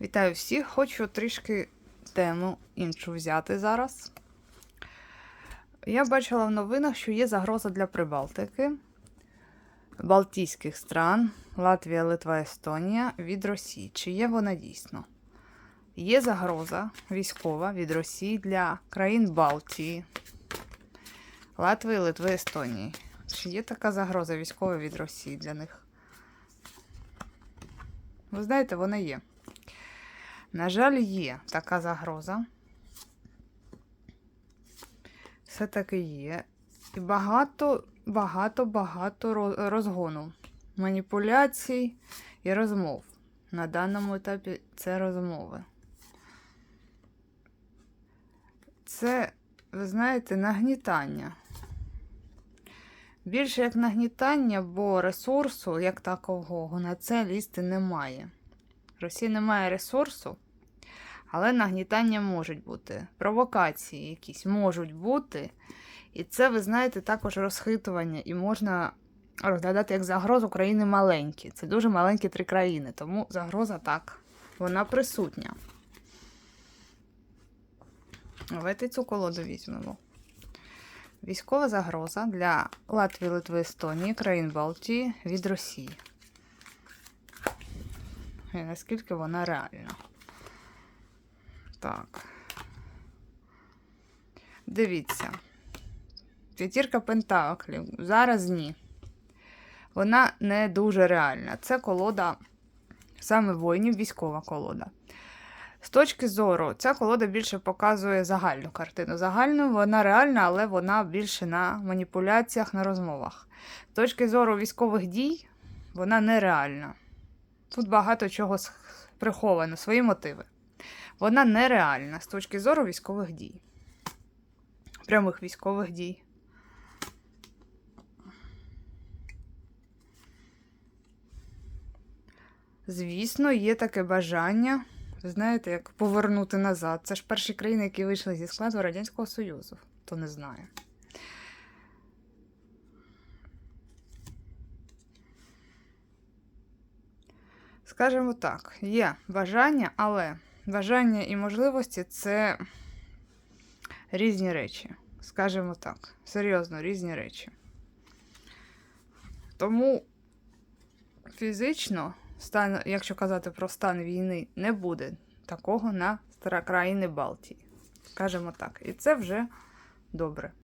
Вітаю всіх! Хочу трішки тему іншу взяти зараз. Я бачила в новинах, що є загроза для Прибалтики, Балтійських стран, Латвія, Литва, Естонія від Росії. Чи є вона дійсно? Є загроза військова від Росії для країн Балтії, Латвії, Литви, Естонії. Чи є така загроза військова від Росії для них? Ви знаєте, вона є. На жаль, є така загроза. Все-таки є. І багато, багато, багато розгону, маніпуляцій і розмов. На даному етапі це розмови. Це, ви знаєте, нагнітання. Більше як нагнітання, бо ресурсу, як такового, на це лізти немає. Росії немає ресурсу, але нагнітання можуть бути. Провокації якісь можуть бути. І це, ви знаєте, також розхитування, і можна розглядати як загрозу країни маленькі. Це дуже маленькі три країни, тому загроза так, вона присутня. Давайте цю колоду візьмемо. Військова загроза для Латвії, Литви, Естонії, країн Балтії від Росії. І наскільки вона реальна. Так. Дивіться. П'ятірка пентаклів. Зараз ні. Вона не дуже реальна. Це колода саме воїнів, військова колода. З точки зору, ця колода більше показує загальну картину. Загальну вона реальна, але вона більше на маніпуляціях, на розмовах. З точки зору військових дій, вона нереальна. Тут багато чого приховано, свої мотиви. Вона нереальна з точки зору військових дій. Прямих військових дій. Звісно, є таке бажання, знаєте, як повернути назад. Це ж перші країни, які вийшли зі складу Радянського Союзу. Хто не знає. Скажімо так, є бажання, але бажання і можливості це різні речі. Скажімо так, серйозно різні речі. Тому фізично, стан, якщо казати про стан війни, не буде такого на країни Балтії. Скажімо так. І це вже добре.